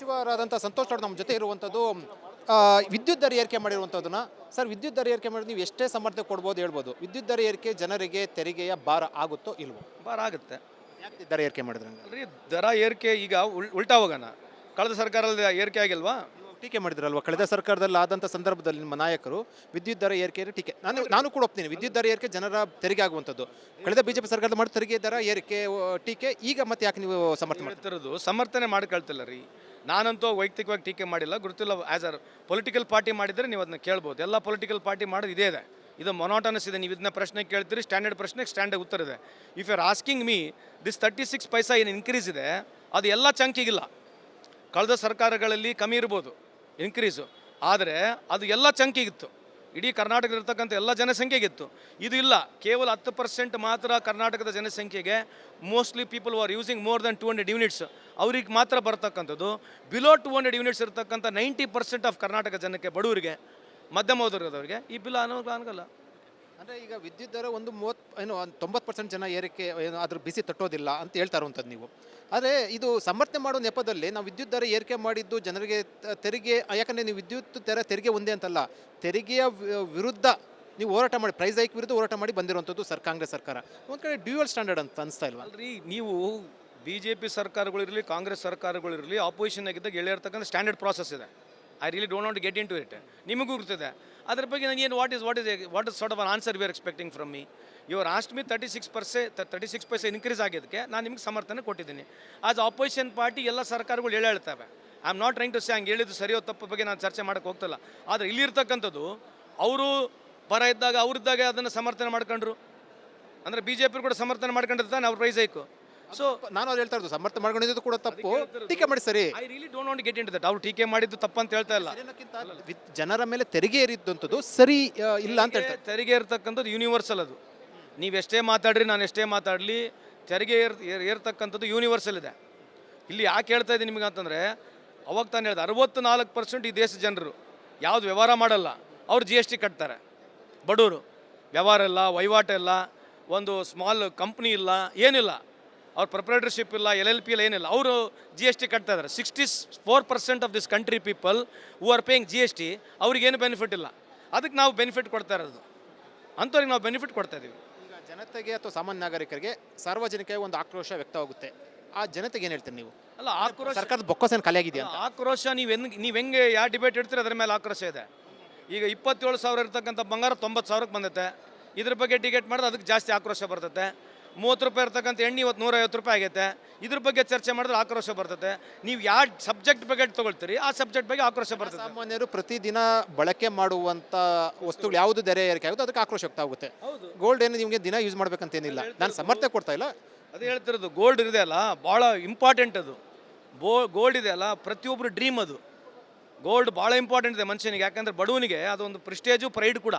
ಸಚಿವರಾದಂಥ ಸಂತೋಷ್ ನಮ್ಮ ಜೊತೆ ಇರುವಂಥದ್ದು ವಿದ್ಯುತ್ ದರ ಏರಿಕೆ ಮಾಡಿರುವಂಥದ್ದನ್ನ ಸರ್ ವಿದ್ಯುತ್ ದರ ಏರಿಕೆ ಮಾಡಿದ್ರೆ ನೀವು ಎಷ್ಟೇ ಸಮರ್ಥನೆ ಕೊಡ್ಬೋದು ಹೇಳ್ಬೋದು. ವಿದ್ಯುತ್ ದರ ಏರಿಕೆ ಜನರಿಗೆ ತೆರಿಗೆಯ ಭಾರ ಆಗುತ್ತೋ ಇಲ್ವೋ? ಭಾರ ಆಗುತ್ತೆ. ದರ ಏರಿಕೆ ಮಾಡಿದ್ರೆ? ದರ ಏರಿಕೆ ಈಗ ಉಲ್ ಉಲ್ಟಾ ಹೋಗೋಣ. ಕಳೆದ ಸರ್ಕಾರದಲ್ಲಿ ಏರಿಕೆ ಆಗಿಲ್ವಾ? ಟೀಕೆ ಮಾಡಿದ್ರಲ್ವಾ? ಕಳೆದ ಸರ್ಕಾರದಲ್ಲಿ ಆದಂಥ ಸಂದರ್ಭದಲ್ಲಿ ನಿಮ್ಮ ನಾಯಕರು ವಿದ್ಯುತ್ ದರ ಏರಿಕೆ ಟೀಕೆ. ನಾನು ನಾನು ಕೂಡ ಒಪ್ತೀನಿ ವಿದ್ಯುತ್ ದರ ಏರಿಕೆ ಜನರ ತೆರಿಗೆ ಆಗುವಂಥದ್ದು. ಕಳೆದ ಬಿಜೆಪಿ ಸರ್ಕಾರದ ಮಾಡಿ ತೆರಿಗೆ ದರ ಏರಿಕೆ ಟೀಕೆ ಈಗ ಮತ್ತೆ ಯಾಕೆ ನೀವು ಸಮರ್ಥನೆ ಮಾಡ್ತೀರಿ? ಹೇಳ್ತಿರೋದು ಸಮರ್ಥನೆ ಮಾಡ್ಕೊಳ್ತಿಲ್ಲ ರೀ. ನಾನಂತೂ ವೈಯಕ್ತಿಕವಾಗಿ ಟೀಕೆ ಮಾಡಿಲ್ಲ. ಗುರುತಿಲ್ಲ ಆ್ಯಸ್ ಅ ಪೊಲಿಟಿಕಲ್ ಪಾರ್ಟಿ ಮಾಡಿದರೆ ನೀವು ಅದನ್ನ ಕೇಳ್ಬೋದು. ಎಲ್ಲ ಪೊಲಿಟಿಕಲ್ ಪಾರ್ಟಿ ಮಾಡೋದು ಇದೇ ಇದೆ. ಇದು ಮೊನೋಟನಸ್ ಇದೆ. ನೀವು ಇದನ್ನ ಪ್ರಶ್ನೆ ಕೇಳ್ತೀರಿ ಸ್ಟ್ಯಾಂಡರ್ಡ್ ಪ್ರಶ್ನೆಗೆ ಸ್ಟ್ಯಾಂಡರ್ಡ್ ಉತ್ತರ ಇದೆ. If you asking me this thirty six paisa ಏನು ಇನ್ಕ್ರೀಸ್ ಇದೆ, ಅದು ಎಲ್ಲ ಚಂಕಿಗಿಲ್ಲ. ಕಳೆದ ಸರ್ಕಾರಗಳಲ್ಲಿ ಕಮ್ಮಿ ಇರ್ಬೋದು ಇನ್ಕ್ರೀಸು ಆದರೆ ಅದು ಎಲ್ಲ ಚಂಕಿಗಿತ್ತು. ಇಡೀ ಕರ್ನಾಟಕದಲ್ಲಿರ್ತಕ್ಕಂಥ ಎಲ್ಲ ಜನಸಂಖ್ಯೆಗಿತ್ತು. ಇದು ಇಲ್ಲ. ಕೇವಲ ಹತ್ತು ಪರ್ಸೆಂಟ್ ಮಾತ್ರ ಕರ್ನಾಟಕದ ಜನಸಂಖ್ಯೆಗೆ mostly people are using more than two hundred units ಅವ್ರಿಗೆ ಮಾತ್ರ ಬರ್ತಕ್ಕಂಥದ್ದು. ಬಿಲೋ ಟೂ ಹಂಡ್ರೆಡ್ ಯೂನಿಟ್ಸ್ ಇರ್ತಕ್ಕಂಥ ನೈಂಟಿ ಪರ್ಸೆಂಟ್ ಆಫ್ ಕರ್ನಾಟಕ ಜನಕ್ಕೆ ಬಡವರಿಗೆ, ಮಧ್ಯಮ ವರ್ಗದವರಿಗೆ ಈ ಬಿಲ್ ಅನುಗ್ರಹ ಆಗಲ್ಲ. ಅಂದರೆ ಈಗ ವಿದ್ಯುತ್ ದರ ಒಂದು ಮೂವತ್ತು, ಏನು, ತೊಂಬತ್ತು ಪರ್ಸೆಂಟ್ ಜನ ಏರಿಕೆ, ಏನು ಅದ್ರ ಬಿಸಿ ತಟ್ಟೋದಿಲ್ಲ ಅಂತ ಹೇಳ್ತಾ ಇರುವಂಥದ್ದು ನೀವು. ಆದರೆ ಇದು ಸಮರ್ಥನೆ ಮಾಡೋ ನೆಪದಲ್ಲಿ ನಾವು ವಿದ್ಯುತ್ ದರ ಏರಿಕೆ ಮಾಡಿದ್ದು ಜನರಿಗೆ ತೆರಿಗೆ, ಯಾಕಂದರೆ ನೀವು ವಿದ್ಯುತ್ ದರ ತೆರಿಗೆ ಒಂದೇ ಅಂತಲ್ಲ, ತೆರಿಗೆಯ ವಿರುದ್ಧ ನೀವು ಹೋರಾಟ ಮಾಡಿ, ಪ್ರೈಸ್ ಹೈಕ್ ವಿರುದ್ಧ ಹೋರಾಟ ಮಾಡಿ ಬಂದಿರುವಂಥದ್ದು ಸರ್, ಕಾಂಗ್ರೆಸ್ ಸರ್ಕಾರ. ಒಂದು ಕಡೆ ಡ್ಯೂಯಲ್ ಸ್ಟ್ಯಾಂಡರ್ಡ್ ಅಂತ ಅನಿಸ್ತಾ ಇಲ್ವಾ? ಅಲ್ರಿ, ನೀವು ಬಿ ಜೆ ಪಿ ಸರ್ಕಾರಗಳಿರಲಿ, ಕಾಂಗ್ರೆಸ್ ಸರ್ಕಾರಗಳಿರಲಿ ಆಪೋಸಿಷನ್ ಆಗಿದ್ದಾಗ ಹೇಳಿರ್ತಕ್ಕಂಥ ಸ್ಟ್ಯಾಂಡರ್ಡ್ ಪ್ರಾಸೆಸ್ ಇದೆ. I really don't not get into it ನಿಮಗೂ ಇರ್ತದೆ. ಅದ್ರ ಬಗ್ಗೆ ನನಗೆ ಏನು what is what is what is sort of answer we are expecting from me your asked me thirty six paise thirty six paise increase ಆಗಿದ್ದಕ್ಕೆ ನಾನು ನಿಮಗೆ ಸಮರ್ಥನೆ ಕೊಟ್ಟಿದ್ದೀನಿ. ಆಸ್ ಆಪೋಸಿಷನ್ ಪಾರ್ಟಿ ಎಲ್ಲ ಸರ್ಕಾರಗಳು ಹೇಳಿ ಹೇಳ್ತವೆ. I am not trying to say ಹಂಗೆ ಹೇಳಿದ್ದು ಸರಿಯೋ ತಪ್ಪು ಬಗ್ಗೆ ನಾನು ಚರ್ಚೆ ಮಾಡೋಕ್ಕೆ ಹೋಗ್ತಲ್ಲ. ಆದರೆ ಇಲ್ಲಿರ್ತಕ್ಕಂಥದ್ದು ಅವರು ಪರ ಇದ್ದಾಗ ಅವ್ರಿದ್ದಾಗ ಅದನ್ನು ಸಮರ್ಥನೆ ಮಾಡ್ಕೊಂಡ್ರು. ಅಂದರೆ ಬಿ ಜೆ ಪಿ ಕೂಡ ಸಮರ್ಥನೆ ಮಾಡ್ಕೊಂಡಿರ್ತಾನೆ ಅವ್ರ ಪ್ರೈಸ್ ಹೈಕು ಸೊ ನಾನು ಅದು ಹೇಳ್ತಾ ಇರೋದು ಸಮರ್ಥ ಮಾಡ್ಕೊಂಡಿದ್ದು ಕೂಡ ತಪ್ಪು. ಟೀಕೆ ಮಾಡಿ ಸರಿ I don't want get in that ಅವ್ರು ಟೀಕೆ ಮಾಡಿದ್ದು ತಪ್ಪಂತ ಹೇಳ್ತಾ ಇಲ್ಲ. ವಿತ್ ಜನರ ಮೇಲೆ ತೆರಿಗೆ ಏರಿದ್ದಂಥದ್ದು ಸರಿ ಇಲ್ಲ ಅಂತ ಹೇಳ್ತಾರೆ. ತೆರಿಗೆ ಇರ್ತಕ್ಕಂಥದ್ದು ಯೂನಿವರ್ಸಲ್ ಅದು. ನೀವು ಎಷ್ಟೇ ಮಾತಾಡ್ರಿ ನಾನು ಎಷ್ಟೇ ಮಾತಾಡಲಿ ತೆರಿಗೆ ಏರ್ ಏರ್- ಏರ್ತಕ್ಕಂಥದ್ದು ಯೂನಿವರ್ಸಲ್ ಇದೆ. ಇಲ್ಲಿ ಯಾಕೆ ಹೇಳ್ತಾ ಇದ್ದೀನಿ ನಿಮಗೆ ಅಂತಂದರೆ ಅವಾಗ ತಾನು ಹೇಳಿದೆ ಅರವತ್ತು ನಾಲ್ಕು ಪರ್ಸೆಂಟ್ ಈ ದೇಶದ ಜನರು ಯಾವುದು ವ್ಯವಹಾರ ಮಾಡಲ್ಲ ಅವ್ರು ಜಿ ಎಸ್ ಟಿ ಕಟ್ತಾರೆ. ಬಡವರು ವ್ಯವಹಾರ ಇಲ್ಲ ವಹಿವಾಟು ಇಲ್ಲ ಒಂದು ಸ್ಮಾಲ್ ಕಂಪ್ನಿ ಇಲ್ಲ ಏನಿಲ್ಲ. ಅವ್ರ ಪ್ರೊಪ್ರೈಟರ್ಶಿಪ್ ಇಲ್ಲ ಎಲ್ ಎಲ್ ಪಿ ಇಲ್ಲ ಏನಿಲ್ಲ. ಅವರು ಜಿ ಎಸ್ ಟಿ ಕಟ್ತಾ ಇದ್ದಾರೆ sixty four percent of this country people who are paying G S T ಅವ್ರಿಗೇನು ಬೆನಿಫಿಟ್ ಇಲ್ಲ. ಅದಕ್ಕೆ ನಾವು ಬೆನಿಫಿಟ್ ಕೊಡ್ತಾ ಇರೋದು. ಅಂಥವ್ರಿಗೆ ನಾವು ಬೆನಿಫಿಟ್ ಕೊಡ್ತಾ ಇದ್ದೀವಿ ಈಗ ಜನತೆಗೆ ಅಥವಾ ಸಾಮಾನ್ಯ ನಾಗರಿಕರಿಗೆ ಸಾರ್ವಜನಿಕ ಒಂದು ಆಕ್ರೋಶ ವ್ಯಕ್ತವಾಗುತ್ತೆ. ಆ ಜನತೆಗೆ ಏನು ಹೇಳ್ತೀರಿ ನೀವು? ಅಲ್ಲ ಆಕ್ರೋಶ ಸರ್ಕಾರದ ಬೊಕ್ಕಸ ಏನು ಖಾಲಿ ಆಗಿದೆಯಾ ಅಂತ? ಆಕ್ರೋಶ ನೀವು ಹೆಂಗ್ ನೀವು ಹೆಂಗೆ ಯಾವ ಡಿಬೇಟ್ ಇಡ್ತೀರಿ ಅದ್ರ ಮೇಲೆ ಆಕ್ರೋಶ ಇದೆ. ಈಗ ಇಪ್ಪತ್ತೇಳು ಸಾವಿರ ಇರ್ತಕ್ಕಂಥ ಬಂಗಾರ ತೊಂಬತ್ತು ಸಾವಿರಕ್ಕೆ ಬಂದೈತೆ. ಇದ್ರ ಬಗ್ಗೆ ಟಿಕೆಟ್ ಮಾಡಿದ್ರೆ ಅದಕ್ಕೆ ಜಾಸ್ತಿ ಆಕ್ರೋಶ ಬರ್ತೈತೆ. ಮೂವತ್ತು ರೂಪಾಯಿ ಇರ್ತಕ್ಕಂಥ ಎಣ್ಣೆ ಇವತ್ತು ನೂರೈವತ್ತು ರೂಪಾಯಿ ಆಗೈತೆ. ಇದ್ರ ಬಗ್ಗೆ ಚರ್ಚೆ ಮಾಡಿದ್ರೆ ಆಕ್ರೋಶ ಬರ್ತದೆ ನೀವು ಯಾವ ಸಬ್ಜೆಕ್ಟ್ ಬಗ್ಗೆ ತೊಗೊಳ್ತೀರಿ ಆ ಸಬ್ಜೆಕ್ಟ್ ಬಗ್ಗೆ ಆಕ್ರೋಶ ಬರ್ತದೆ ಸಾಮಾನ್ಯರು ಪ್ರತಿದಿನ ಬಳಕೆ ಮಾಡುವಂಥ ವಸ್ತುಗಳು ಯಾವುದು ದೆರೆ ಏರಿಕೆ ಆಗುತ್ತೆ ಅದಕ್ಕೆ ಆಕ್ರೋಶ ಹೋಗುತ್ತೆ ಹೌದು. ಗೋಲ್ಡ್ ಏನು ನಿಮಗೆ ದಿನ ಯೂಸ್ ಮಾಡ್ಬೇಕಂತೇನಿಲ್ಲ. ನಾನು ಸಮರ್ಥನೆ ಕೊಡ್ತಾ ಇಲ್ಲ. ಅದು ಹೇಳ್ತಿರೋದು ಗೋಲ್ಡ್ ಇದೆ ಅಲ್ಲ ಭಾಳ ಇಂಪಾರ್ಟೆಂಟ್ ಅದು. ಬೋ ಗೋಲ್ಡ್ ಇದೆ ಅಲ್ಲ ಪ್ರತಿಯೊಬ್ಬರು ಡ್ರೀಮ್ ಅದು. ಗೋಲ್ಡ್ ಭಾಳ ಇಂಪಾರ್ಟೆಂಟ್ ಇದೆ ಮನುಷ್ಯನಿಗೆ ಯಾಕಂದರೆ ಬಡವನಿಗೆ ಅದೊಂದು ಪ್ರಿಸ್ಟೇಜು ಪ್ರೈಡ್ ಕೂಡ.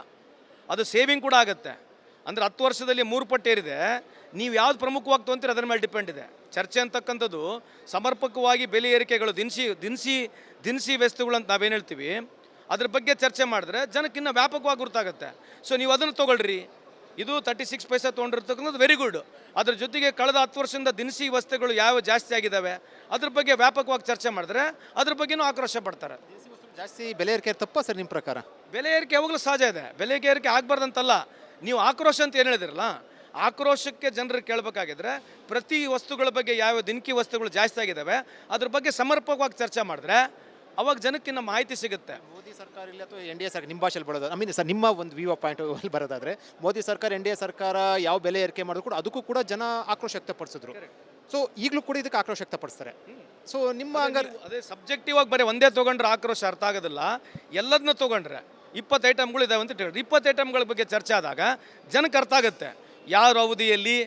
ಅದು ಸೇವಿಂಗ್ ಕೂಡ ಆಗುತ್ತೆ. ಅಂದರೆ ಹತ್ತು ವರ್ಷದಲ್ಲಿ ಮೂರು ಪಟ್ಟು ಏರಿದೆ. ನೀವು ಯಾವ್ದು ಪ್ರಮುಖವಾಗಿ ತೊಂತೀರಿ ಅದರ ಮೇಲೆ ಡಿಪೆಂಡ್ ಇದೆ. ಚರ್ಚೆ ಅಂತಕ್ಕಂಥದ್ದು ಸಮರ್ಪಕವಾಗಿ ಬೆಲೆ ಏರಿಕೆಗಳು ದಿನಸಿ ದಿನಸಿ ದಿನಸಿ ವಸ್ತುಗಳು ಅಂತ ನಾವೇನು ಹೇಳ್ತೀವಿ ಅದ್ರ ಬಗ್ಗೆ ಚರ್ಚೆ ಮಾಡಿದ್ರೆ ಜನಕ್ಕೆ ಇನ್ನೂ ವ್ಯಾಪಕವಾಗಿ ಗೊತ್ತಾಗುತ್ತೆ ಸೊ ನೀವು ಅದನ್ನು ತೊಗೊಳ್ರಿ. ಇದು ತರ್ಟಿ ಸಿಕ್ಸ್ ಪೈಸೆ ತೊಗೊಂಡಿರ್ತಕ್ಕಂಥದ್ದು ವೆರಿ ಗುಡ್ ಅದ್ರ ಜೊತೆಗೆ ಕಳೆದ ಹತ್ತು ವರ್ಷದಿಂದ ದಿನಸಿ ವಸ್ತುಗಳು ಯಾವ ಜಾಸ್ತಿ ಆಗಿದ್ದಾವೆ ಅದ್ರ ಬಗ್ಗೆ ವ್ಯಾಪಕವಾಗಿ ಚರ್ಚೆ ಮಾಡಿದ್ರೆ ಅದ್ರ ಬಗ್ಗೆನೂ ಆಕ್ರೋಶ ಪಡ್ತಾರೆ. ಜಾಸ್ತಿ ಬೆಲೆ ಏರಿಕೆ ತಪ್ಪ ಸರ್ ನಿಮ್ಮ ಪ್ರಕಾರ? ಬೆಲೆ ಏರಿಕೆ ಯಾವಾಗಲೂ ಸಹಜ ಇದೆ. ಬೆಲೆಗೆ ಏರಿಕೆ ಆಗಬಾರ್ದಂತಲ್ಲ ನೀವು ಆಕ್ರೋಶ ಅಂತ ಏನು ಹೇಳಿದಿರಲ್ಲ ಆಕ್ರೋಶಕ್ಕೆ ಜನರು ಕೇಳಬೇಕಾಗಿದ್ರೆ ಪ್ರತಿ ವಸ್ತುಗಳ ಬಗ್ಗೆ ಯಾವ ದಿನಕಿ ವಸ್ತುಗಳು ಜಾಸ್ತಿ ಆಗಿದ್ದಾವೆ ಅದ್ರ ಬಗ್ಗೆ ಸಮರ್ಪಕವಾಗಿ ಚರ್ಚೆ ಮಾಡಿದ್ರೆ ಅವಾಗ ಜನಕ್ಕಿನ್ನ ಮಾಹಿತಿ ಸಿಗುತ್ತೆ. ಮೋದಿ ಸರ್ಕಾರ ಇಲ್ಲ ಅಥವಾ ಎನ್ ಡಿ ಎ ಸರ್ಕಾರ ನಿಮ್ಮ ಭಾಷೆಯಲ್ಲಿ ಬರೋದು ಐ ಮೀನ್ ಸರ್ ನಿಮ್ಮ ಒಂದು ವಿವೋ ಪಾಯಿಂಟ್ ಬರೋದಾದ್ರೆ ಮೋದಿ ಸರ್ಕಾರ ಎನ್ ಡಿ ಎ ಸರ್ಕಾರ ಯಾವ ಬೆಲೆ ಏರಿಕೆ ಮಾಡಿದ್ರು ಕೂಡ ಅದಕ್ಕೂ ಕೂಡ ಜನ ಆಕ್ರೋಶ ವ್ಯಕ್ತಪಡಿಸಿದ್ರು. ಸೊ ಈಗಲೂ ಕೂಡ ಇದಕ್ಕೆ ಆಕ್ರೋಶ ವ್ಯಕ್ತಪಡಿಸ್ತಾರೆ. ಸೊ ನಿಮ್ಮ ಹಂಗಾರೆ ಅದೇ ಸಬ್ಜೆಕ್ಟಿವ್ ಆಗಿ ಬರೀ ಒಂದೇ ತೊಗೊಂಡ್ರೆ ಆಕ್ರೋಶ ಅರ್ಥ ಆಗೋದಿಲ್ಲ ಎಲ್ಲದನ್ನ ತೊಗೊಂಡ್ರೆ. ಇಪ್ಪತ್ತು ಐಟಮ್ಗಳು ಇದಾವೆ ಅಂತ ಹೇಳಿ ಇಪ್ಪತ್ತು ಐಟಮ್ಗಳ ಬಗ್ಗೆ ಚರ್ಚೆ ಆದಾಗ ಜನಕ್ಕೆ ಅರ್ಥ ಆಗುತ್ತೆ. ಯಾವ ಅವಧಿಯಲ್ಲಿ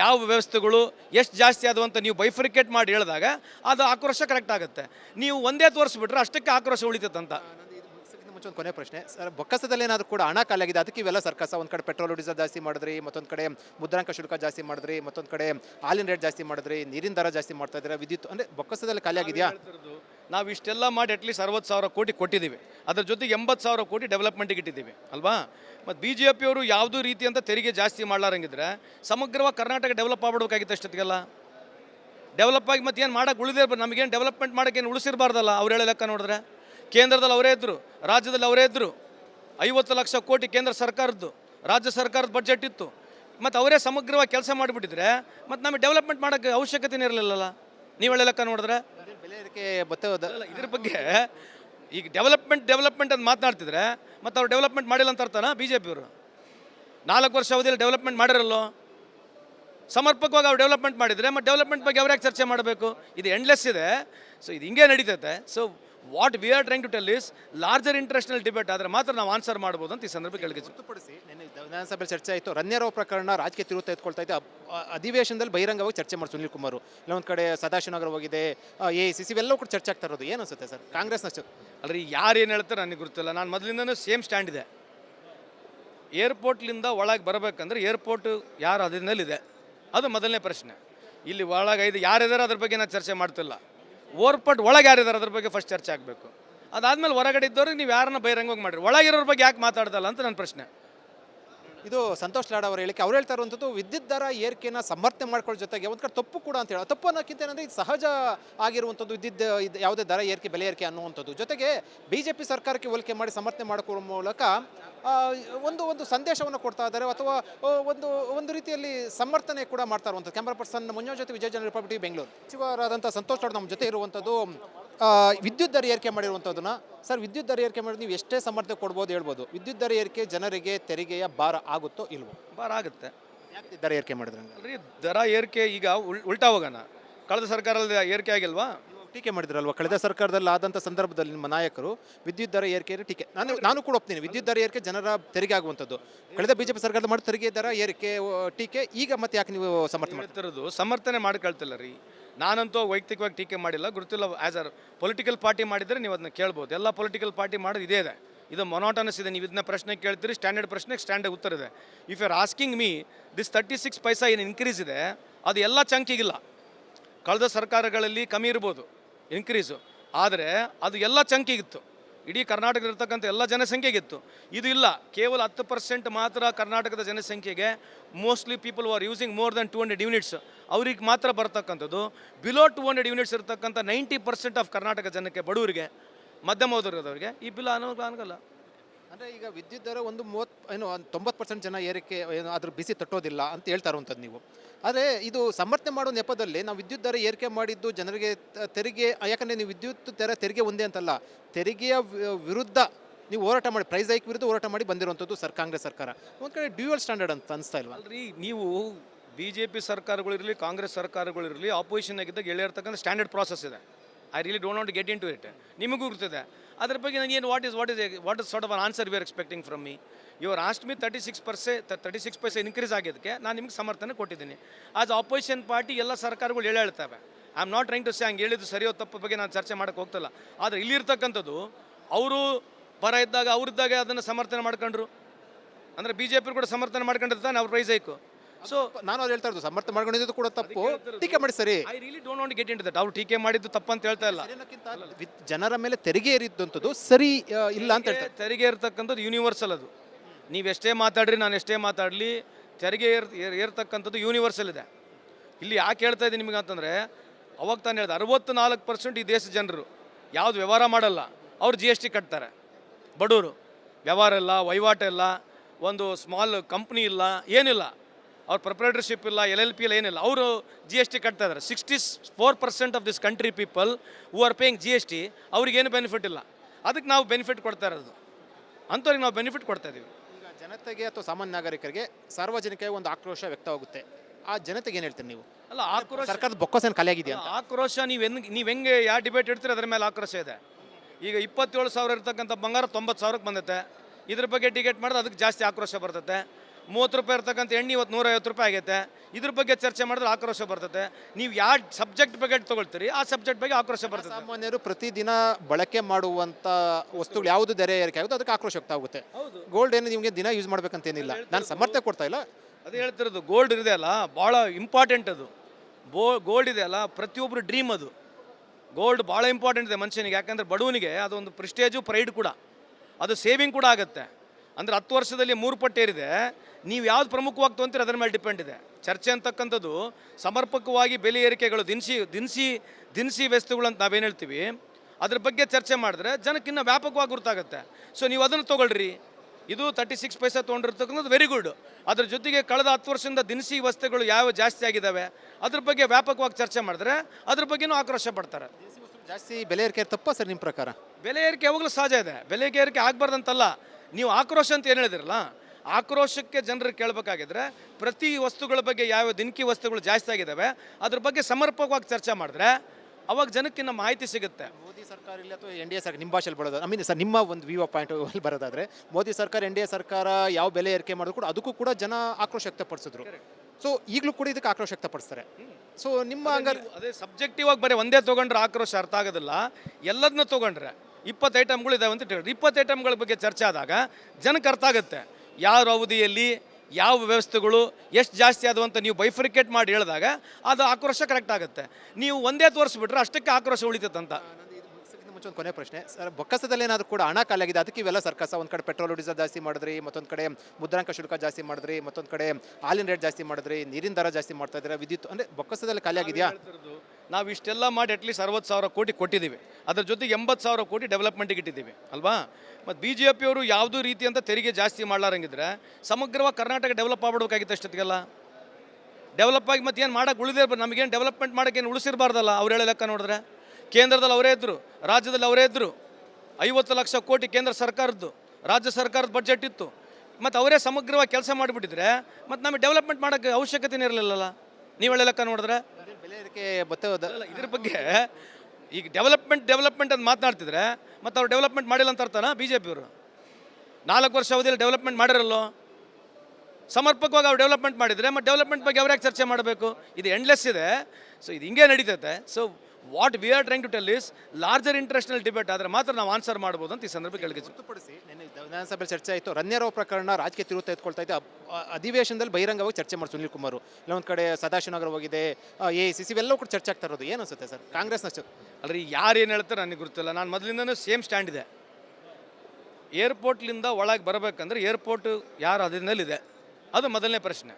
ಯಾವ ವ್ಯವಸ್ಥೆಗಳು ಎಷ್ಟು ಜಾಸ್ತಿ ಆದವು ಅಂತ ನೀವು ಬೈಫ್ರಿಕೇಟ್ ಮಾಡಿ ಹೇಳಿದಾಗ ಅದು ಆಕ್ರೋಶ ಕರೆಕ್ಟ್ ಆಗುತ್ತೆ. ನೀವು ಒಂದೇ ತೋರಿಸ್ಬಿಟ್ರೆ ಅಷ್ಟಕ್ಕೆ ಆಕ್ರೋಶ ಉಳಿತೈತಂತ ಮುಗಿಸೋಕ್ಕಿಂತ ಮುಂಚೆ ಒಂದು ಕೊನೆ ಪ್ರಶ್ನೆ. ಸರ್ ಬೊಕ್ಕಸದಲ್ಲಿ ಏನಾದರೂ ಕೂಡ ಹಣ ಖಾಲಿಯಾಗಿದೆ ಅದಕ್ಕೆ ಇವೆಲ್ಲ ಸರ್ಕಸ. ಒಂದು ಕಡೆ ಪೆಟ್ರೋಲ್ ಡೀಸೆಲ್ ಜಾಸ್ತಿ ಮಾಡಿದ್ರಿ ಮತ್ತೊಂದು ಕಡೆ ಮುದ್ರಾಂಕ ಶುಲ್ಕ ಜಾಸ್ತಿ ಮಾಡಿದ್ರಿ ಮತ್ತೊಂದು ಕಡೆ ಹಾಲಿನ ರೇಟ್ ಜಾಸ್ತಿ ಮಾಡಿದ್ರಿ ನೀರಿನ ದರ ಜಾಸ್ತಿ ಮಾಡ್ತಾ ಇದ್ದೀರಾ ವಿದ್ಯುತ್ ಅಂದರೆ ಬೊಕ್ಕಸದಲ್ಲಿ ಖಾಲಿ ಆಗಿದೆಯಾ ನಾವು ಇಷ್ಟೆಲ್ಲ ಮಾಡಿ ಅಟ್ಲೀಸ್ಟ್ ಅರವತ್ತು ಸಾವಿರ ಕೋಟಿ ಕೊಟ್ಟಿದ್ದೀವಿ. ಅದ್ರ ಜೊತೆಗೆ ಎಂಬತ್ತು ಸಾವಿರ ಕೋಟಿ ಡೆವಲಪ್ಮೆಂಟ್ಗೆ ಇಟ್ಟಿದ್ದೀವಿ, ಅಲ್ವಾ? ಮತ್ತು ಬಿ ಜೆ ಪಿಯವರು ಯಾವುದೂ ರೀತಿಯಂತ ತೆರಿಗೆ ಜಾಸ್ತಿ ಮಾಡ್ಲಾರಂಗಿದ್ರೆ ಸಮಗ್ರವಾಗಿ ಕರ್ನಾಟಕ ಡೆವಲಪ್ ಆಗ್ಬಿಡ್ಬೇಕಾಗಿತ್ತು ಅಷ್ಟೊತ್ತಿಗೆಲ್ಲ. ಡೆವಲಪ್ ಆಗಿ ಮತ್ತೆ ಏನು ಮಾಡೋಕೆ ಉಳಿದೇ ನಮಗೇನು ಡೆವಲಪ್ಮೆಂಟ್ ಮಾಡೋಕ್ಕೇನು ಏನು ಉಳಿಸಿರಬಾರ್ದಲ್ಲ ಅವ್ರು ಹೇಳೋ ಲೆಕ್ಕ ನೋಡಿದ್ರೆ. ಕೇಂದ್ರದಲ್ಲಿ ಅವರೇ ಇದ್ದರು ರಾಜ್ಯದಲ್ಲಿ ಅವರೇ ಇದ್ದರು ಐವತ್ತು ಲಕ್ಷ ಕೋಟಿ ಕೇಂದ್ರ ಸರ್ಕಾರದ್ದು, ರಾಜ್ಯ ಸರ್ಕಾರದ ಬಜೆಟ್ ಇತ್ತು. ಮತ್ತು ಅವರೇ ಸಮಗ್ರವಾಗಿ ಕೆಲಸ ಮಾಡಿಬಿಟ್ಟಿದ್ರೆ ಮತ್ತು ನಮಗೆ ಡೆವಲಪ್ಮೆಂಟ್ ಮಾಡೋಕ್ಕೆ ಅವಶ್ಯಕತೆನೇ ಇರಲಿಲ್ಲಲ್ಲ. ನೀವು ಹೇಳೋ ಲೆಕ್ಕ ನೋಡಿದ್ರೆ. ಬೆಲೆ ಏರಿಕೆ ಬತ್ತ ಇದ್ರ ಬಗ್ಗೆ ಈಗ ಡೆವಲಪ್ಮೆಂಟ್ ಡೆವಲಪ್ಮೆಂಟ್ ಅಂತ ಮಾತನಾಡ್ತಿದ್ರೆ ಮತ್ತು ಅವ್ರು ಡೆವಲಪ್ಮೆಂಟ್ ಮಾಡಿಲ್ಲ ಅಂತ ಅರ್ಥನಾ ಬಿ ಜೆ ಪಿಯವರು ನಾಲ್ಕು ವರ್ಷ ಅವಧಿಯಲ್ಲಿ ಡೆವಲಪ್ಮೆಂಟ್ ಮಾಡಿರಲ್ಲೋ ಸಮರ್ಪಕವಾಗಿ ಅವ್ರು ಡೆವಲಪ್ಮೆಂಟ್ ಮಾಡಿದರೆ ಮತ್ತು ಡೆವಲಪ್ಮೆಂಟ್ ಬಗ್ಗೆ ಅವ್ರ ಯಾಕೆ ಚರ್ಚೆ ಮಾಡಬೇಕು? ಇದು ಎಂಡ್ಲೆಸ್ ಇದೆ. ಸೊ ಇದು ಹಿಂಗೆ ನಡೀತೈತೆ. So what we are trying to tell is larger international debate ಆದರೆ ಮಾತ್ರ ನಾವು ಆನ್ಸರ್ ಮಾಡ್ಬೋದು ಅಂತ ಈ ಸಂದರ್ಭ ಹೊರತುಪಡಿಸಿ ನಿನ್ನೆ ವಿಧಾನಸಭೆ ಚರ್ಚೆ ಆಯಿತು. ರನ್ಯರಾವ್ ಪ್ರಕರಣ ರಾಜಕೀಯ ತಿರುವು ತೆಗೆದುಕೊಳ್ತಾ ಇದೆ. ಅಧಿವೇಶನದಲ್ಲಿ ಬಹಿರಂಗವಾಗಿ ಚರ್ಚೆ ಮಾಡಿ ಸುನೀಲ್ ಕುಮಾರ್ ಇಲ್ಲೊಂದು ಕಡೆ ಸದಾಶಿವನಗರ ಹೋಗಿದೆ ಎ ಸಿ ಸಿ ಇವೆಲ್ಲವೂ ಕೂಡ ಚರ್ಚೆ ಆಗ್ತಾ ಇರೋದು. ಏನು ಅನ್ಸುತ್ತೆ ಸರ್? ಕಾಂಗ್ರೆಸ್ನ ಅಲ್ರಿ ಯಾರು ಏನು ಹೇಳ್ತಾರೆ ನನಗೆ ಗೊತ್ತಿಲ್ಲ ನಾನು ಮೊದಲಿಂದನೂ ಸೇಮ್ ಸ್ಟ್ಯಾಂಡ್ ಇದೆ. ಏರ್ಪೋರ್ಟ್ಲಿಂದ ಒಳಗೆ ಬರಬೇಕಂದ್ರೆ ಏರ್ಪೋರ್ಟ್ ಯಾರು ಅದರಿಂದಲಿದೆ ಅದು ಮೊದಲನೇ ಪ್ರಶ್ನೆ. ಇಲ್ಲಿ ಒಳಗೆ ಇದು ಯಾರಿದ್ದಾರೆ ಅದ್ರ ಬಗ್ಗೆ ನಾನು ಚರ್ಚೆ ಮಾಡ್ತಿಲ್ಲ. ಏರ್ಪೋರ್ಟ್ ಒಳಗೆ ಯಾರಿದ್ದಾರೆ ಅದ್ರ ಬಗ್ಗೆ ಫಸ್ಟ್ ಚರ್ಚೆ ಆಗಬೇಕು. ಅದಾದ್ಮೇಲೆ ಹೊರಗಡೆ ಇದ್ದವ್ರಿಗೆ ನೀವು ಯಾರನ್ನ ಬಹಿರಂಗವಾಗಿ ಮಾಡಿರಿ. ಒಳಗಿರೋರ ಬಗ್ಗೆ ಯಾಕೆ ಮಾತಾಡ್ದಲ್ಲ ಅಂತ ನನ್ನ ಪ್ರಶ್ನೆ. ಇದು ಸಂತೋಷ್ ಲಾಡ್ ಅವರ ಹೇಳಿಕೆ. ಅವ್ರು ಹೇಳ್ತಾ ಇರುವಂಥದ್ದು ವಿದ್ಯುತ್ ದರ ಏರಿಕೆನ ಸಮರ್ಥನೆ ಮಾಡ್ಕೊಳ್ಳೋ ಜೊತೆಗೆ ಒಂದು ಕಡೆ ತಪ್ಪು ಕೂಡ ಅಂತ ಹೇಳೋ, ತಪ್ಪು ಅನ್ನೋಕ್ಕಿಂತ ಏನಂದ್ರೆ ಇದು ಸಹಜ ಆಗಿರುವಂಥದ್ದು ವಿದ್ಯುತ್ ಇದು ಯಾವುದೇ ದರ ಏರಿಕೆ, ಬೆಲೆ ಏರಿಕೆ ಅನ್ನುವಂಥದ್ದು. ಜೊತೆಗೆ ಬಿ ಜೆ ಪಿ ಸರ್ಕಾರಕ್ಕೆ ಹೋಲಿಕೆ ಮಾಡಿ ಸಮರ್ಥನೆ ಮಾಡಿಕೊಳ್ಳುವ ಮೂಲಕ ಒಂದು ಒಂದು ಸಂದೇಶವನ್ನು ಕೊಡ್ತಾ ಇದ್ದಾರೆ ಅಥವಾ ಒಂದು ಒಂದು ರೀತಿಯಲ್ಲಿ ಸಮರ್ಥನೆ ಕೂಡ ಮಾಡ್ತಾ ಇರುವಂಥದ್ದು. ಕ್ಯಾಮ್ರಾ ಪರ್ಸನ್ ಮುಂಜಾನೆ ಜೊತೆ ವಿಜಯ ಜನ ರಿಪಬ್ಲಿಕ್ ಬೆಂಗಳೂರು. ಸಚಿವರಾದಂಥ ಸಂತೋಷ್ ಲಾಡ್ ನಮ್ಮ ಜೊತೆ ಇರುವಂಥದ್ದು ವಿದ್ಯುತ್ ದರ ಏರಿಕೆ ಮಾಡಿರುವಂಥದ್ದನ್ನು ಸರ್ ವಿದ್ಯುತ್ ದರ ಏರಿಕೆ ಮಾಡಿದ್ರೆ ನೀವು ಎಷ್ಟೇ ಸಮರ್ಥನೆ ಕೊಡ್ಬೋದು ಹೇಳ್ಬೋದು. ವಿದ್ಯುತ್ ದರ ಏರಿಕೆ ಜನರಿಗೆ ತೆರಿಗೆಯ ಭಾರ ಆಗುತ್ತೋ ಇಲ್ವೋ? ಭಾರ ಆಗುತ್ತೆ. ಯಾಕೆ ದರ ಏರಿಕೆ ಮಾಡಿದ್ರೆ? ಅಲ್ರಿ ದರ ಏರಿಕೆ ಈಗ ಉಲ್ ಉಲ್ಟಾ ಹೋಗೋಣ. ಕಳೆದ ಸರ್ಕಾರದ ಏರಿಕೆ ಆಗಿಲ್ವಾ? ಟೀಕೆ ಮಾಡಿದ್ರಲ್ವಾ? ಕಳೆದ ಸರ್ಕಾರದಲ್ಲಿ ಆದಂಥ ಸಂದರ್ಭದಲ್ಲಿ ನಿಮ್ಮ ನಾಯಕರು ವಿದ್ಯುತ್ ದರ ಏರಿಕೆ ಟೀಕೆ. ನಾನು ನಾನು ಕೂಡ ಒಪ್ತೀನಿ. ವಿದ್ಯುತ್ ದರ ಏರಿಕೆ ಜನರ ತೆರಿಗೆ ಆಗುವಂಥದ್ದು. ಕಳೆದ ಬಿಜೆಪಿ ಸರ್ಕಾರದ ಮಾಡಿ ತೆರಿಗೆ ದರ ಏರಿಕೆ ಟೀಕೆ, ಈಗ ಮತ್ತೆ ಯಾಕೆ ನೀವು ಸಮರ್ಥನೆ ಮಾಡ್ತಿರೋದು ಸಮರ್ಥನೆ ಮಾಡ್ಕೊಳ್ತಿಲ್ಲ ರೀ. ನಾನಂತೂ ವೈಯಕ್ತಿಕವಾಗಿ ಟೀಕೆ ಮಾಡಿಲ್ಲ. ಗುರುತಿಲ್ಲ ಆ್ಯಸ್ ಅ ಪೊಲಿಟಿಕಲ್ ಪಾರ್ಟಿ ಮಾಡಿದರೆ ನೀವು ಅದನ್ನ ಕೇಳ್ಬೋದು. ಎಲ್ಲ ಪೊಲಿಟಿಕಲ್ ಪಾರ್ಟಿ ಮಾಡೋದು ಇದೇ ಇದೆ. ಇದು ಮೊನಾಟನಸ್ ಇದೆ. ನೀವು ಇದನ್ನ ಪ್ರಶ್ನೆ ಕೇಳ್ತೀರಿ ಸ್ಟ್ಯಾಂಡರ್ಡ್ ಪ್ರಶ್ನೆಗೆ ಸ್ಟ್ಯಾಂಡರ್ಡ್ ಉತ್ತರ ಇದೆ. If you asking me this thirty six paisa ಏನು ಇನ್ಕ್ರೀಸ್ ಇದೆ, ಅದು ಎಲ್ಲ ಚಂಕಿಗಿಲ್ಲ ಕಳೆದ ಸರ್ಕಾರಗಳಲ್ಲಿ ಕಮ್ಮಿ ಇರ್ಬೋದು. ಇನ್ಕ್ರೀಸು ಆದರೆ ಅದು ಎಲ್ಲ ಚಂಕಿಗಿತ್ತು. ಇಡೀ ಕರ್ನಾಟಕದಲ್ಲಿರ್ತಕ್ಕಂಥ ಎಲ್ಲ ಜನಸಂಖ್ಯೆಗಿತ್ತು. ಇದು ಇಲ್ಲ. ಕೇವಲ ಹತ್ತು ಪರ್ಸೆಂಟ್ ಮಾತ್ರ ಕರ್ನಾಟಕದ ಜನಸಂಖ್ಯೆಗೆ mostly people are using more than two hundred units ಅವ್ರಿಗೆ ಮಾತ್ರ ಬರ್ತಕ್ಕಂಥದ್ದು. ಬಿಲೋ ಟು ಹಂಡ್ರೆಡ್ ಯೂನಿಟ್ಸ್ ಇರ್ತಕ್ಕಂಥ ನೈಂಟಿ ಪರ್ಸೆಂಟ್ ಆಫ್ ಕರ್ನಾಟಕ ಜನಕ್ಕೆ ಬಡವರಿಗೆ, ಮಧ್ಯಮ ವರ್ಗದವರಿಗೆ ಈ ಬಿಲ್ ಅನುಕೂಲ ಆಗಲ್ಲ. ಅಂದರೆ ಈಗ ವಿದ್ಯುತ್ ದರ ಒಂದು ಮೂವತ್ತು, ಏನು, ತೊಂಬತ್ತು ಪರ್ಸೆಂಟ್ ಜನ ಏರಿಕೆ, ಏನು ಅದ್ರ ಬಿಸಿ ತಟ್ಟೋದಿಲ್ಲ ಅಂತ ಹೇಳ್ತಾ ಇರುವಂಥದ್ದು ನೀವು. ಆದರೆ ಇದು ಸಮರ್ಥನೆ ಮಾಡೋ ನೆಪದಲ್ಲಿ ನಾವು ವಿದ್ಯುತ್ ದರ ಏರಿಕೆ ಮಾಡಿದ್ದು ಜನರಿಗೆ ತೆರಿಗೆ, ಯಾಕಂದರೆ ನೀವು ವಿದ್ಯುತ್ ದರ ತೆರಿಗೆ ಒಂದೇ ಅಂತಲ್ಲ, ತೆರಿಗೆಯ ವಿರುದ್ಧ ನೀವು ಹೋರಾಟ ಮಾಡಿ, ಪ್ರೈಸ್ ಹೈಕ್ ವಿರುದ್ಧ ಹೋರಾಟ ಮಾಡಿ ಬಂದಿರುವಂಥದ್ದು ಸರ್, ಕಾಂಗ್ರೆಸ್ ಸರ್ಕಾರ. ಒಂದು ಕಡೆ ಡ್ಯೂಯಲ್ ಸ್ಟ್ಯಾಂಡರ್ಡ್ ಅಂತ ಅನಿಸ್ತಾ ಇಲ್ವಾ? ಅಲ್ರಿ, ನೀವು ಬಿ ಜೆ ಪಿ ಸರ್ಕಾರಗಳಿರಲಿ ಕಾಂಗ್ರೆಸ್ ಸರ್ಕಾರಗಳಿರಲಿ ಆಪೋಸಿಷನ್ ಆಗಿದ್ದಾಗ ಹೇಳಿರ್ತಕ್ಕಂಥ ಸ್ಟ್ಯಾಂಡರ್ಡ್ ಪ್ರಾಸೆಸ್ ಇದೆ. I really don't not get into it ನಿಮಗೂ ಇರ್ತದೆ. ಅದ್ರ ಬಗ್ಗೆ ನನಗೆ ಏನು what is what is what is sort of answer we are expecting from me your asked me thirty six paise thirty six paise increase ಆಗಿದ್ದಕ್ಕೆ ನಾನು ನಿಮಗೆ ಸಮರ್ಥನೆ ಕೊಟ್ಟಿದ್ದೀನಿ. ಆಸ್ ಆಪೋಸಿಷನ್ ಪಾರ್ಟಿ ಎಲ್ಲ ಸರ್ಕಾರಗಳು ಹೇಳಿ ಹೇಳ್ತವೆ. I am not trying to say ಹಂಗೆ ಹೇಳಿದ್ದು ಸರಿಯೋ ತಪ್ಪು ಬಗ್ಗೆ ನಾನು ಚರ್ಚೆ ಮಾಡೋಕ್ಕೆ ಹೋಗ್ತಲ್ಲ. ಆದರೆ ಇಲ್ಲಿರ್ತಕ್ಕಂಥದ್ದು ಅವರು ಪರ ಇದ್ದಾಗ ಅವ್ರಿದ್ದಾಗ ಅದನ್ನು ಸಮರ್ಥನೆ ಮಾಡ್ಕೊಂಡ್ರು. ಅಂದರೆ ಬಿ ಜೆ ಪಿ ಕೂಡ ಸಮರ್ಥನೆ ಮಾಡ್ಕೊಂಡಿರ್ತಾನೆ ಅವ್ರ ಪ್ರೈಸ್ ಐಕು. ಸೊ ನಾನು ಅದು ಹೇಳ್ತಾ ಇರೋದು ಸಮರ್ಥ ಮಾಡ್ಕೊಂಡಿದ್ದು ಕೂಡ ತಪ್ಪು. ಟೀಕೆ ಮಾಡಿ ಸರಿ. I don't want get in that ಅವ್ರು ಟೀಕೆ ಮಾಡಿದ್ದು ತಪ್ಪಂತ ಹೇಳ್ತಾ ಇಲ್ಲ. ವಿತ್ ಜನರ ಮೇಲೆ ತೆರಿಗೆ ಏರಿದ್ದಂಥದ್ದು ಸರಿ ಇಲ್ಲ ಅಂತ ಹೇಳ್ತಾರೆ. ತೆರಿಗೆ ಇರ್ತಕ್ಕಂಥದ್ದು ಯೂನಿವರ್ಸಲ್ ಅದು. ನೀವು ಎಷ್ಟೇ ಮಾತಾಡ್ರಿ ನಾನು ಎಷ್ಟೇ ಮಾತಾಡಲಿ ತೆರಿಗೆ ಏರ್ ಏರ್- ಏರ್ತಕ್ಕಂಥದ್ದು ಯೂನಿವರ್ಸಲ್ ಇದೆ. ಇಲ್ಲಿ ಯಾಕೆ ಹೇಳ್ತಾ ಇದ್ದೀನಿ ನಿಮಗೆ ಅಂತಂದರೆ ಅವಾಗ ತಾನು ಹೇಳಿದೆ ಅರವತ್ತು ನಾಲ್ಕು ಪರ್ಸೆಂಟ್ ಈ ದೇಶದ ಜನರು ಯಾವುದು ವ್ಯವಹಾರ ಮಾಡಲ್ಲ ಅವ್ರು ಜಿ ಎಸ್ ಟಿ ಕಟ್ತಾರೆ. ಬಡವರು ವ್ಯವಹಾರ ಇಲ್ಲ ವಹಿವಾಟು ಇಲ್ಲ ಒಂದು ಸ್ಮಾಲ್ ಕಂಪ್ನಿ ಇಲ್ಲ ಏನಿಲ್ಲ. ಅವ್ರ ಪ್ರೊಪ್ರೈಟರ್ಶಿಪ್ ಇಲ್ಲ ಎಲ್ ಎಲ್ ಪಿ ಇಲ್ಲ ಏನಿಲ್ಲ. ಅವರು ಜಿ ಎಸ್ ಟಿ ಕಟ್ತಾ ಇದ್ದಾರೆ sixty four percent of this country people who are paying G S T ಅವ್ರಿಗೇನು ಬೆನಿಫಿಟ್ ಇಲ್ಲ. ಅದಕ್ಕೆ ನಾವು ಬೆನಿಫಿಟ್ ಕೊಡ್ತಾ ಇರೋದು. ಅಂಥವ್ರಿಗೆ ನಾವು ಬೆನಿಫಿಟ್ ಕೊಡ್ತಾ ಇದ್ದೀವಿ ಈಗ ಜನತೆಗೆ ಅಥವಾ ಸಾಮಾನ್ಯ ನಾಗರಿಕರಿಗೆ ಸಾರ್ವಜನಿಕ ಒಂದು ಆಕ್ರೋಶ ವ್ಯಕ್ತವಾಗುತ್ತೆ. ಆ ಜನತೆಗೆ ಏನು ಹೇಳ್ತೀರಿ ನೀವು? ಅಲ್ಲ ಆಕ್ರೋಶ ಸರ್ಕಾರದ ಬೊಕ್ಕಸ ಏನು ಖಾಲಿ ಆಗಿದೆಯಾ ಅಂತ? ಆಕ್ರೋಶ ನೀವು ಹೆಂಗ್ ನೀವು ಹೆಂಗೆ ಯಾವ ಡಿಬೇಟ್ ಇಡ್ತೀರಿ ಅದ್ರ ಮೇಲೆ ಆಕ್ರೋಶ ಇದೆ. ಈಗ ಇಪ್ಪತ್ತೇಳು ಸಾವಿರ ಇರ್ತಕ್ಕಂಥ ಬಂಗಾರ ತೊಂಬತ್ತು ಸಾವಿರಕ್ಕೆ ಬಂದೈತೆ. ಇದ್ರ ಬಗ್ಗೆ ಟಿಕೆಟ್ ಮಾಡಿದ್ರೆ ಅದಕ್ಕೆ ಜಾಸ್ತಿ ಆಕ್ರೋಶ ಬರ್ತೈತೆ. ಮೂವತ್ತು ರೂಪಾಯಿ ಇರ್ತಕ್ಕಂಥ ಎಣ್ಣೆ ಇವತ್ತು ನೂರೈವತ್ತು ರೂಪಾಯಿ ಆಗೈತೆ. ಇದ್ರ ಬಗ್ಗೆ ಚರ್ಚೆ ಮಾಡಿದ್ರೆ ಆಕ್ರೋಶ ಬರ್ತದೆ ನೀವು ಯಾವ ಸಬ್ಜೆಕ್ಟ್ ಬಗ್ಗೆ ತೊಗೊಳ್ತೀರಿ ಆ ಸಬ್ಜೆಕ್ಟ್ ಬಗ್ಗೆ ಆಕ್ರೋಶ ಬರ್ತದೆ ಸಾಮಾನ್ಯರು ಪ್ರತಿದಿನ ಬಳಕೆ ಮಾಡುವಂತ ವಸ್ತುಗಳು ಯಾವುದು ದೆರೆ ಏರಿಕೆ ಆಗುತ್ತೆ ಅದಕ್ಕೆ ಆಕ್ರೋಶ ಆಗುತ್ತೆ. ಗೋಲ್ಡ್ ಏನು ನಿಮಗೆ ದಿನ ಯೂಸ್ ಮಾಡ್ಬೇಕಂತೇನಿಲ್ಲ. ನಾನು ಸಮರ್ಥನೆ ಕೊಡ್ತಾ ಇಲ್ಲ. ಅದು ಹೇಳ್ತಿರೋದು ಗೋಲ್ಡ್ ಇದೆ ಅಲ್ಲ ಭಾಳ ಇಂಪಾರ್ಟೆಂಟ್ ಅದು. ಬೋ ಗೋಲ್ಡ್ ಇದೆ ಅಲ್ಲ ಪ್ರತಿಯೊಬ್ಬರು ಡ್ರೀಮ್ ಅದು. ಗೋಲ್ಡ್ ಭಾಳ ಇಂಪಾರ್ಟೆಂಟ್ ಇದೆ ಮನುಷ್ಯನಿಗೆ ಯಾಕಂದರೆ ಬಡವನಿಗೆ ಅದೊಂದು ಪ್ರಿಸ್ಟೇಜು ಪ್ರೈಡ್ ಕೂಡ. ಅದು ಸೇವಿಂಗ್ ಕೂಡ ಆಗುತ್ತೆ. ಅಂದರೆ ಹತ್ತು ವರ್ಷದಲ್ಲಿ ಮೂರು ಪಟ್ಟು ಏರಿದೆ. ನೀವು ಯಾವ್ದು ಪ್ರಮುಖವಾಗಿ ತೊಗೊಂತೀರ ಅದರ ಮೇಲೆ ಡಿಪೆಂಡ್ ಇದೆ. ಚರ್ಚೆ ಅಂತಕ್ಕಂಥದ್ದು ಸಮರ್ಪಕವಾಗಿ ಬೆಲೆ ಏರಿಕೆಗಳು ದಿನಸಿ ದಿನಸಿ ದಿನಸಿ ವಸ್ತುಗಳು ಅಂತ ನಾವೇನು ಹೇಳ್ತೀವಿ ಅದ್ರ ಬಗ್ಗೆ ಚರ್ಚೆ ಮಾಡಿದ್ರೆ ಜನಕ್ಕೆ ಇನ್ನೂ ವ್ಯಾಪಕವಾಗಿ ಗೊತ್ತಾಗುತ್ತೆ ಸೊ ನೀವು ಅದನ್ನು ತೊಗೊಳ್ರಿ. ಇದು ತರ್ಟಿ ಸಿಕ್ಸ್ ಪೈಸೆ ತೊಗೊಂಡಿರ್ತಕ್ಕಂಥದ್ದು ವೆರಿ ಗುಡ್ ಅದ್ರ ಜೊತೆಗೆ ಕಳೆದ ಹತ್ತು ವರ್ಷದಿಂದ ದಿನಸಿ ವಸ್ತುಗಳು ಯಾವ ಜಾಸ್ತಿ ಆಗಿದ್ದಾವೆ ಅದ್ರ ಬಗ್ಗೆ ವ್ಯಾಪಕವಾಗಿ ಚರ್ಚೆ ಮಾಡಿದ್ರೆ ಅದ್ರ ಬಗ್ಗೆನೂ ಆಕ್ರೋಶ ಪಡ್ತಾರೆ. ಜಾಸ್ತಿ ಬೆಲೆ ಏರಿಕೆ ತಪ್ಪ ಸರ್ ನಿಮ್ಮ ಪ್ರಕಾರ? ಬೆಲೆ ಏರಿಕೆ ಯಾವಾಗಲೂ ಸಹಜ ಇದೆ. ಬೆಲೆ ಏರಿಕೆ ಆಗಬಾರ್ದಂತಲ್ಲ ನೀವು ಆಕ್ರೋಶ ಅಂತ ಏನು ಹೇಳಿದಿರಲ್ಲ ಆಕ್ರೋಶಕ್ಕೆ ಜನರು ಕೇಳಬೇಕಾಗಿದ್ರೆ ಪ್ರತಿ ವಸ್ತುಗಳ ಬಗ್ಗೆ ಯಾವ ದಿನಕಿ ವಸ್ತುಗಳು ಜಾಸ್ತಿ ಆಗಿದ್ದಾವೆ ಅದ್ರ ಬಗ್ಗೆ ಸಮರ್ಪಕವಾಗಿ ಚರ್ಚೆ ಮಾಡಿದ್ರೆ ಅವಾಗ ಜನಕ್ಕಿನ್ನ ಮಾಹಿತಿ ಸಿಗುತ್ತೆ. ಮೋದಿ ಸರ್ಕಾರ ಇಲ್ಲ ಅಥವಾ ಎನ್ ಡಿ ಎ ಸರ್ಕಾರ ನಿಮ್ಮ ಭಾಷೆಯಲ್ಲಿ ಬರೋದು ಐ ಮೀನ್ ಸರ್ ನಿಮ್ಮ ಒಂದು ವಿವೋ ಪಾಯಿಂಟ್ ಬರೋದಾದ್ರೆ ಮೋದಿ ಸರ್ಕಾರ ಎನ್ ಡಿ ಎ ಸರ್ಕಾರ ಯಾವ ಬೆಲೆ ಏರಿಕೆ ಮಾಡಿದ್ರು ಕೂಡ ಅದಕ್ಕೂ ಕೂಡ ಜನ ಆಕ್ರೋಶ ವ್ಯಕ್ತಪಡಿಸಿದ್ರು. ಸೊ ಈಗಲೂ ಕೂಡ ಇದಕ್ಕೆ ಆಕ್ರೋಶ ವ್ಯಕ್ತಪಡಿಸ್ತಾರೆ. ಸೊ ನಿಮ್ಮ ಹಂಗಾರೆ ಅದೇ ಸಬ್ಜೆಕ್ಟಿವ್ ಆಗಿ ಬರೀ ಒಂದೇ ತೊಗೊಂಡ್ರೆ ಆಕ್ರೋಶ ಅರ್ಥ ಆಗೋದಿಲ್ಲ. ಎಲ್ಲದನ್ನ ತೊಗೊಂಡ್ರೆ ಇಪ್ಪತ್ತು ಐಟಮ್ಗಳು ಇದಾವೆ ಅಂತ ಹೇಳಿ ಇಪ್ಪತ್ತು ಐಟಮ್ಗಳ ಬಗ್ಗೆ ಚರ್ಚೆ ಆದಾಗ ಜನಕ್ಕೆ ಅರ್ಥ ಆಗುತ್ತೆ. ಯಾವ ಅವಧಿಯಲ್ಲಿ ಯಾವ ವ್ಯವಸ್ಥೆಗಳು ಎಷ್ಟು ಜಾಸ್ತಿ ಆದವು ಅಂತ ನೀವು ಬೈಫ್ರಿಕೇಟ್ ಮಾಡಿ ಹೇಳಿದಾಗ ಅದು ಆಕ್ರೋಶ ಕರೆಕ್ಟ್ ಆಗುತ್ತೆ. ನೀವು ಒಂದೇ ತೋರಿಸ್ಬಿಟ್ರೆ ಅಷ್ಟಕ್ಕೆ ಆಕ್ರೋಶ ಉಳಿತೈತಂತ ಮುಗಿಸೋಕ್ಕಿಂತ ಮುಂಚೆ ಒಂದು ಕೊನೆ ಪ್ರಶ್ನೆ. ಸರ್ ಬೊಕ್ಕಸದಲ್ಲಿ ಏನಾದರೂ ಕೂಡ ಹಣ ಖಾಲಿಯಾಗಿದೆ ಅದಕ್ಕೆ ಇವೆಲ್ಲ ಸರ್ಕಸ. ಒಂದು ಕಡೆ ಪೆಟ್ರೋಲ್ ಡೀಸೆಲ್ ಜಾಸ್ತಿ ಮಾಡಿದ್ರಿ ಮತ್ತೊಂದು ಕಡೆ ಮುದ್ರಾಂಕ ಶುಲ್ಕ ಜಾಸ್ತಿ ಮಾಡಿದ್ರಿ ಮತ್ತೊಂದು ಕಡೆ ಹಾಲಿನ ರೇಟ್ ಜಾಸ್ತಿ ಮಾಡಿದ್ರಿ ನೀರಿನ ದರ ಜಾಸ್ತಿ ಮಾಡ್ತಾ ಇದ್ರೆ ವಿದ್ಯುತ್ ಅಂದರೆ ಬೊಕ್ಕಸದಲ್ಲಿ ಖಾಲಿ ಆಗಿದೆಯಾ ನಾವು ಇಷ್ಟೆಲ್ಲ ಮಾಡಿ ಅಟ್ಲೀಸ್ಟ್ ಅರವತ್ತು ಸಾವಿರ ಕೋಟಿ ಕೊಟ್ಟಿದ್ದೀವಿ. ಅದ್ರ ಜೊತೆಗೆ ಎಂಬತ್ತು ಸಾವಿರ ಕೋಟಿ ಡೆವಲಪ್ಮೆಂಟ್ಗೆ ಇಟ್ಟಿದ್ದೀವಿ ಅಲ್ವಾ? ಮತ್ತು ಬಿ ಜೆ ಪಿಯವರು ಯಾವುದೂ ರೀತಿಯಂತ ತೆರಿಗೆ ಜಾಸ್ತಿ ಮಾಡ್ಲಾರಂಗಿದ್ರೆ ಸಮಗ್ರವಾಗಿ ಕರ್ನಾಟಕ ಡೆವಲಪ್ ಆಗ್ಬಿಡ್ಬೇಕಾಗಿತ್ತು ಅಷ್ಟೊತ್ತಿಗೆಲ್ಲ. ಡೆವಲಪ್ ಆಗಿ ಮತ್ತೆ ಏನು ಮಾಡಕ್ಕೆ ಉಳಿದೇ ನಮಗೇನು ಡೆವಲಪ್ಮೆಂಟ್ ಮಾಡೋಕ್ಕೆ ಏನು ಉಳಿಸಿರಬಾರ್ದಲ್ಲ ಅವ್ರು ಹೇಳೋ ಲೆಕ್ಕ ನೋಡಿದ್ರೆ. ಕೇಂದ್ರದಲ್ಲಿ ಅವರೇ ಇದ್ದರು ರಾಜ್ಯದಲ್ಲಿ ಅವರೇ ಇದ್ದರು ಐವತ್ತು ಲಕ್ಷ ಕೋಟಿ ಕೇಂದ್ರ ಸರ್ಕಾರದ್ದು, ರಾಜ್ಯ ಸರ್ಕಾರದ ಬಜೆಟ್ ಇತ್ತು. ಮತ್ತು ಅವರೇ ಸಮಗ್ರವಾಗಿ ಕೆಲಸ ಮಾಡಿಬಿಟ್ಟಿದ್ರೆ ಮತ್ತು ನಮಗೆ ಡೆವಲಪ್ಮೆಂಟ್ ಮಾಡೋಕ್ಕೆ ಅವಶ್ಯಕತೆನೇ ಇರಲಿಲ್ಲಲ್ಲ. ನೀವು ಹೇಳೋ ಲೆಕ್ಕ ನೋಡಿದ್ರೆ. ಬೆಲೆ ಇದಕ್ಕೆ ಬತ್ತ ಅಲ್ಲ ಇದ್ರ ಬಗ್ಗೆ ಈಗ ಡೆವಲಪ್ಮೆಂಟ್ ಡೆವಲಪ್ಮೆಂಟ್ ಅಂತ ಮಾತನಾಡ್ತಿದ್ರೆ ಮತ್ತು ಅವ್ರು ಡೆವಲಪ್ಮೆಂಟ್ ಮಾಡಿಲ್ಲ ಅಂತ ಅರ್ಥನಾ ಬಿ ಜೆ ಪಿಯವರು ನಾಲ್ಕು ವರ್ಷ ಅವಧಿಯಲ್ಲಿ ಡೆವಲಪ್ಮೆಂಟ್ ಮಾಡಿರಲ್ಲೋ ಸಮರ್ಪಕವಾಗಿ ಅವ್ರು ಡೆವಲಪ್ಮೆಂಟ್ ಮಾಡಿದರೆ, ಮತ್ತು ಡೆವಲಪ್ಮೆಂಟ್ ಬಗ್ಗೆ ಅವ್ರು ಯಾಕೆ ಚರ್ಚೆ ಮಾಡಬೇಕು? ಇದು ಎಂಡ್ಲೆಸ್ ಇದೆ. ಸೊ ಇದು ಹಿಂಗೆ ನಡೀತೈತೆ. So what we are trying to tell is larger international debate ಆದರೆ ಮಾತ್ರ ನಾವು ಆನ್ಸರ್ ಮಾಡ್ಬೋದು ಅಂತ ಈ ಸಂದರ್ಭ ಹೊರತುಪಡಿಸಿ ನಿನ್ನೆ ವಿಧಾನಸಭೆ ಚರ್ಚೆ ಆಯಿತು. ರನ್ಯರಾವ್ ಪ್ರಕರಣ ರಾಜಕೀಯ ತಿರುವು ತೆಗೆದುಕೊಳ್ತಾ ಇದೆ. ಅಧಿವೇಶನದಲ್ಲಿ ಬಹಿರಂಗವಾಗಿ ಚರ್ಚೆ ಮಾಡಿ ಸುನೀಲ್ ಕುಮಾರ್ ಇಲ್ಲೊಂದು ಕಡೆ ಸದಾಶಿವನಗರ ಹೋಗಿದೆ ಎ ಸಿ ಸಿ ಇವೆಲ್ಲವೂ ಕೂಡ ಚರ್ಚೆ ಆಗ್ತಾ ಇರೋದು. ಏನು ಅನ್ಸುತ್ತೆ ಸರ್? ಕಾಂಗ್ರೆಸ್ನ ಅಲ್ರಿ ಯಾರು ಏನು ಹೇಳ್ತಾರೆ ನನಗೆ ಗೊತ್ತಿಲ್ಲ. ನಾನು ಮೊದಲಿಂದನೂ ಸೇಮ್ ಸ್ಟ್ಯಾಂಡ್ ಇದೆ. ಏರ್ಪೋರ್ಟ್ಲಿಂದ ಒಳಗೆ ಬರಬೇಕಂದ್ರೆ ಏರ್ಪೋರ್ಟ್ ಯಾರು ಅದರಿಂದಲಿದೆ ಅದು ಮೊದಲನೇ ಪ್ರಶ್ನೆ.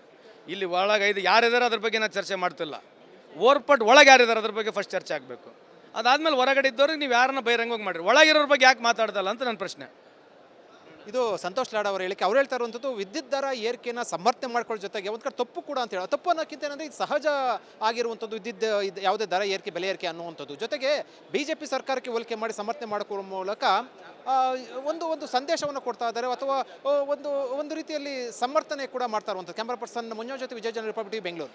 ಇಲ್ಲಿ ಒಳಗೆ ಇದು ಯಾರಿದ್ದಾರೆ ಅದ್ರ ಬಗ್ಗೆ ನಾನು ಚರ್ಚೆ ಮಾಡ್ತಿಲ್ಲ. ಏರ್ಪೋರ್ಟ್ ಒಳಗೆ ಯಾರಿದ್ದಾರೆ ಅದ್ರ ಬಗ್ಗೆ ಫಸ್ಟ್ ಚರ್ಚೆ ಆಗಬೇಕು. ಅದಾದ್ಮೇಲೆ ಹೊರಗಡೆ ಇದ್ದವ್ರಿಗೆ ನೀವು ಯಾರನ್ನ ಬಹಿರಂಗವಾಗಿ ಮಾಡಿರಿ. ಒಳಗಿರೋರ ಬಗ್ಗೆ ಯಾಕೆ ಮಾತಾಡ್ದಲ್ಲ ಅಂತ ನನ್ನ ಪ್ರಶ್ನೆ. ಇದು ಸಂತೋಷ್ ಲಾಡ್ ಅವರು ಹೇಳಿಕೆ. ಅವ್ರು ಹೇಳ್ತಾ ಇರುವಂಥದ್ದು ವಿದ್ಯುತ್ ದರ ಏರಿಕೆನ ಸಮರ್ಥನೆ ಮಾಡ್ಕೊಳ್ಳೋ ಜೊತೆಗೆ ಒಂದು ಕಡೆ ತಪ್ಪು ಕೂಡ ಅಂತ ಹೇಳಿ ತಪ್ಪು ಅನ್ನೋಕ್ಕಿಂತ ಏನಂದ್ರೆ ಇದು ಸಹಜ ಆಗಿರುವಂಥದ್ದು ವಿದ್ಯುತ್ ಇದು ಯಾವುದೇ ದರ ಏರಿಕೆ, ಬೆಲೆ ಏರಿಕೆ ಅನ್ನುವಂಥದ್ದು. ಜೊತೆಗೆ ಬಿ ಜೆ ಪಿ ಸರ್ಕಾರಕ್ಕೆ ಹೋಲಿಕೆ ಮಾಡಿ ಸಮರ್ಥನೆ ಮಾಡಿಕೊಳ್ಳೋ ಮೂಲಕ ಒಂದು ಒಂದು ಸಂದೇಶವನ್ನು ಕೊಡ್ತಾ ಇದ್ದಾರೆ ಅಥವಾ ಒಂದು ಒಂದು ರೀತಿಯಲ್ಲಿ ಸಮರ್ಥನೆ ಕೂಡ ಮಾಡ್ತಾ ಇರುವಂಥದ್ದು. ಕ್ಯಾಮ್ರಾ ಪರ್ಸನ್ ಮುಂಜಾನೆ ಜೊತೆ ವಿಜಯ ಜನ ರಿಪಬ್ಲಿಕ್ ಬೆಂಗಳೂರು